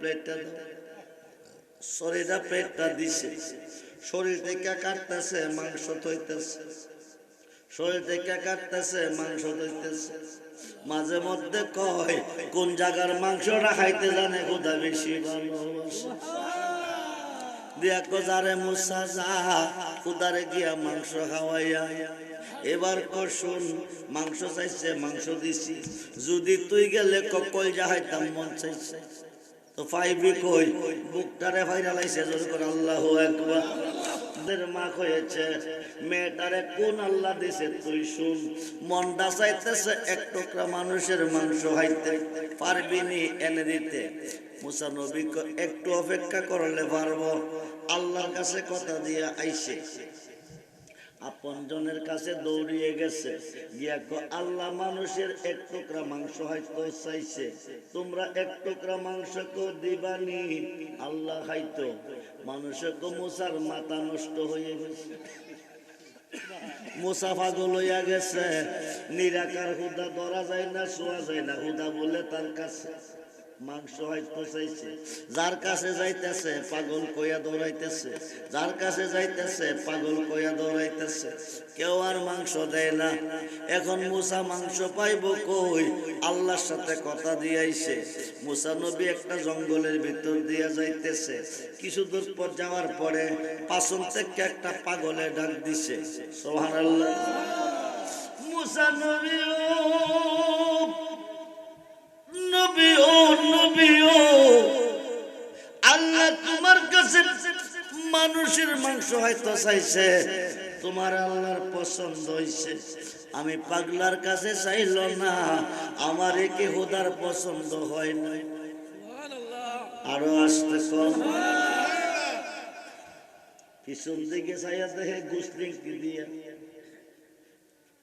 প্লেটটা দাও। শরীরটা প্লেটটা দিছে। শরীর থেকে কাটতেছে, মাংস থইতেছে শরীর থেকে কাটতেছে, মাংস থইতেছে মাঝে মধ্যে কয়, কোন জায়গার মাংসটা খাইতে জানে কোথা বেশি ভালোবাসে। মুসা যা কুদারে গিয়া মাংস খাওয়াইয়া এবার কর শুন, মাংস চাইছে, মাংস দিছি। যদি তুই গেলে ককল যাহাইতাম মন চাইছে। তো পাইবি কই বুকটারে ফাইরা লাইছে জোর করে আল্লাহ একবার মা মেয়েটারে কোন আল্লাহ দিছে তুই শুন এক টুকরা মানুষের মাংস খাইতে, পারবি নি এনে দিতে। মুসা নবী একটু অপেক্ষা করলে পারব, আল্লাহর কাছে কথা দিয়ে আইছে আপন জনের কাছে দৌড়িয়ে গেছে। গিয়া আল্লাহ মানুষের এক টুকরা মাংস হয়তো চাইছে। তোমরা এক টুকরা মাংস কো দিবানি? আল্লাহ খাইতো। মানুষের কো, মুসার মাথা নষ্ট হয়ে গেছে। মুসা পাগল গেছে। নিরাকার হুদা ধরা যায় না, শোয়া যায় না। হুদা বলে তার কাছে। মাংস হয়তো চাইছে যার কাছে যাইতেছে, পাগল কইয়া দৌড়াইতেছে। যার কাছে যাইতেছে, পাগল কইয়া দৌড়াইতেছে। কেউ আর মাংস দেয় না। এখন মুসা মাংস পাইব কই? আল্লাহর সাথে কথা দিয়াইছে। মুসা নবী একটা জঙ্গলের ভিতর দিয়া যাইতেছে। কিছু দূর পর যাওয়ার পরে পাশন থেকে একটা পাগলে ডাক দিছে। সোহান আল্লাহ মুসা নবী মানুষের মাংস হয়তো চাইছে। তোমার আল্লাহর পছন্দ হইছে। আমি পাগলার কাছে চাইল না। আমার একে হুদার পছন্দ হয় না আরও আসতে পিছন দিকে চাইয়া দেখে গুসলিংটি দিয়া।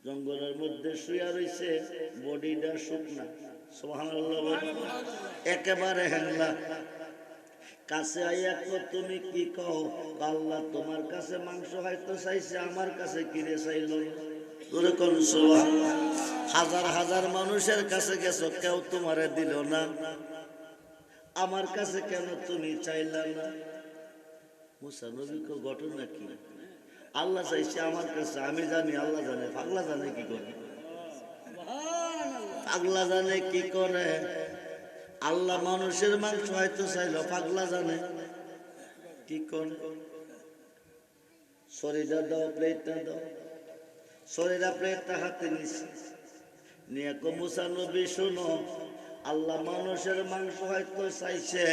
জঙ্গলের মধ্যে শুয়া রইছে। বডিটা শুকনা। বলে। একেবারে হ্যাংলা কাছে আইয়া তুমি কি কও? আল্লাহ তোমার কাছে মাংস হয়তো চাইছে আমার কাছে কিনে চাইল। হাজার হাজার মানুষের কাছে গেছো কেউ তোমারে দিল না। আমার কাছে কেন তুমি চাইলা না? মুসা নবী কো ঘটনা কি? আল্লাহ চাইছে আমার কাছে আমি জানি আল্লাহ জানে পাগলা জানে কি করে? পাগলা জানে কি করে? আল্লাহ মানুষের মাংস হয়তো চাইল, পাগলা জানে। কি করে শরীরটা দাও, প্লেটটা দাও। শরীরা প্লেটটা হাতে নিছি নিয়ে কো মুসা নবী শোনো, আল্লাহ মানুষের মাংস হয়তো চাইছে।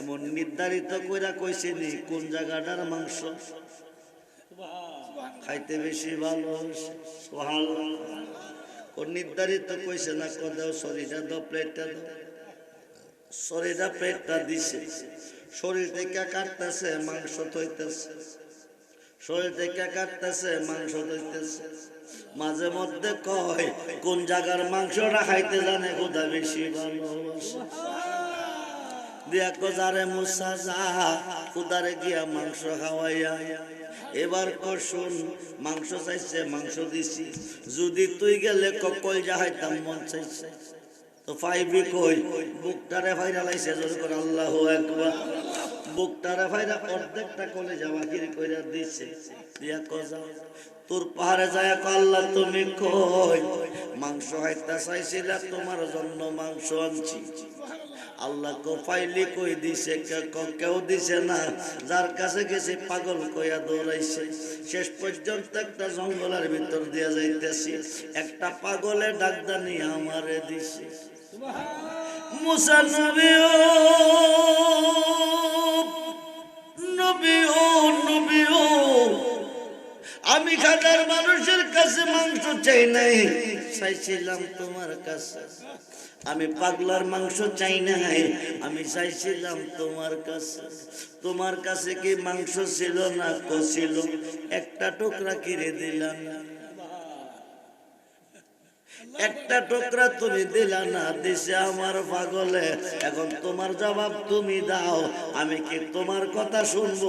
এমন নির্ধারিত কইরা কইছে নি, কোন জায়গাটার মাংস? খাইতে বেশি ভালো ও নির্ধারিত কইছে না কদাও শরীরটা দাও, প্লেটটা দাও। শরীরটা পেটটা দিছে। শরীর থেকে কাটতেছে, মাংস থইতেছে শরীর থেকে কাটতেছে, মাংস থইতেছে মাঝে মধ্যে কয়, কোন জায়গার মাংসটা খাইতে জানে? কোথা বেশি ভালোবাসে। যা যদি তুই গেলে ককল যাহাইতাম মন চাইছে? তো পাইবি কই? বুকটারে ফাইরা লাইছে, জোর করে, আল্লাহ একবার বুকটারে ফাইরা অর্ধেকটা কলে যাওয়া কিরি কইরা দিছে। দিয়া কজা তোর পাহাড়ে যায় কো, আল্লাহ, তুমি কই? মাংস হাইতা চাইছিলা, তোমার জন্য মাংস আনছি। আল্লাহ কো পাইলি কই দিছে কেউ দিছে না। যার কাছে গেছে পাগল কইয়া দৌড়াইছে। শেষ পর্যন্ত একটা জঙ্গলের ভিতর দিয়া যাইতেছি। একটা পাগলে ডাকদানি আমারে দিছে। আমি খাদার মানুষের কাছে মাংস চাই নাই। চাইছিলাম তোমার কাছে। আমি পাগলার মাংস চাই নাই, আমি চাইছিলাম তোমার কাছে। তোমার কাছে কি মাংস ছিল না কছিল একটা টুকরা কিনে দিলাম। একটা টুকরা তুমি দিলা না, দিছে আমার পাগলে। এখন তোমার জবাব তুমি দাও, আমি কি তোমার কথা শুনব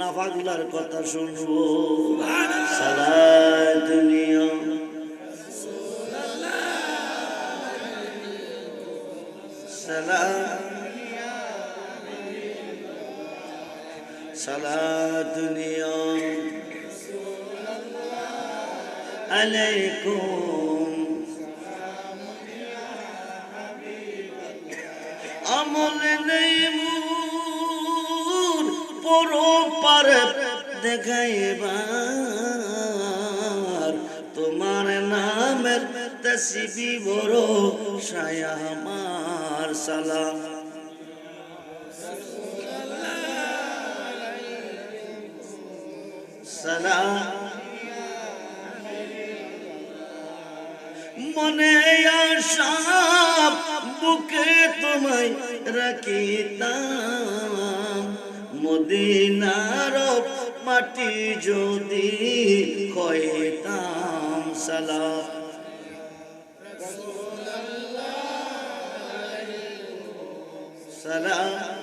না পাগলার কথা শুনব? সালাত দুনিয়া السلام صلاة اليوم عليكم আমল নেই মোর পরো পার দেখাইবার তোমার নামের তসবি বড় সায়া আমার সালাম মনে আসাম বুকে তোমায় রাখিতাম। মদিনার মাটি যদি কইতাম সালাম সালাম